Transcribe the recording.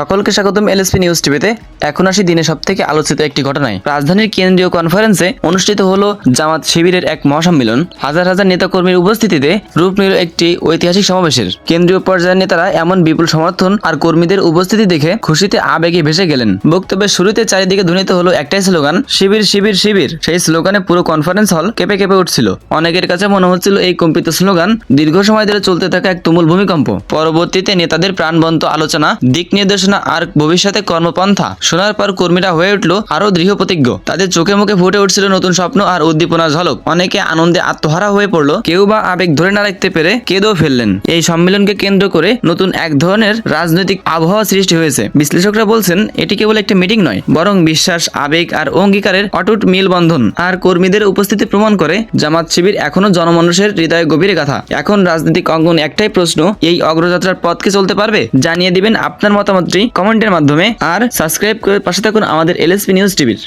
সকলকে স্বাগতম LSP news টিভিতে। এখন আসি দিনে সব থেকে আলোচিত একটি ঘটনায়। রাজধানীর কেন্দ্রীয় কনফারেন্সে অনুষ্ঠিত হলো জামাত শিবিরের এক মহাসম্মেলন। হাজার হাজার নেতাকর্মীর উপস্থিতিতে রূপ নিল একটি ঐতিহাসিক সমাবেশের। কেন্দ্রীয় পর্যায়ের নেতারা এমন বিপুল সমর্থন আর কর্মীদের উপস্থিতি দেখে খুশিতে আবেগে ভেসে গেলেন। বক্তব্যের শুরুতে চারিদিকে ধ্বনিত হলো একটাই স্লোগান, শিবির শিবির শিবির। সেই স্লোগানে পুরো কনফারেন্স হল কেঁপে কেঁপে উঠছিল। অনেকের কাছে মনে হচ্ছিল এই কম্পিত স্লোগান দীর্ঘ সময় ধরে চলতে থাকা এক তুমুল ভূমিকম্প। পরবর্তীতে নেতাদের প্রাণবন্ত আলোচনা, দিক নির্দেশনা আর ভবিষ্যতে কর্মপন্থা। শোনার পর কর্মীরা হয়ে উঠল আরও দৃঢ় প্রতিজ্ঞ। তাদের চোখে মুখে ফুটে উঠছিল নতুন স্বপ্ন আর উদ্দীপনার ঝলক। অনেকে আনন্দে আত্মহারা হয়ে পড়ল। কেউ বা আবেগ ধরে না রাখতে পেরে কেঁদেও ফেললেন। এই সম্মেলনকে কেন্দ্র করে নতুন এক ধরনের রাজনৈতিক আবহাওয়া সৃষ্টি হয়েছে। বিশ্লেষকরা বলছেন, এটি কেবল একটা মিটিং নয়, বরং বিশ্বাস, আবেগ আর অঙ্গীকারের অটুট মিলবন্ধন। আর কর্মীদের উপস্থিতি প্রমাণ করে, জামাত শিবির এখনও জনমানুষের হৃদয়ে গভীরে কথা এখন রাজনৈতিক অঙ্গন একটাই প্রশ্ন, এই অগ্রযাত্রার পথকে চলতে পারবে? জানিয়ে দিবেন আপনার মতামতটি কমেন্টের মাধ্যমে আর সাবস্ক্রাইব করে পাশে থাকুন আমাদের এলএসপি নিউজ টিভির।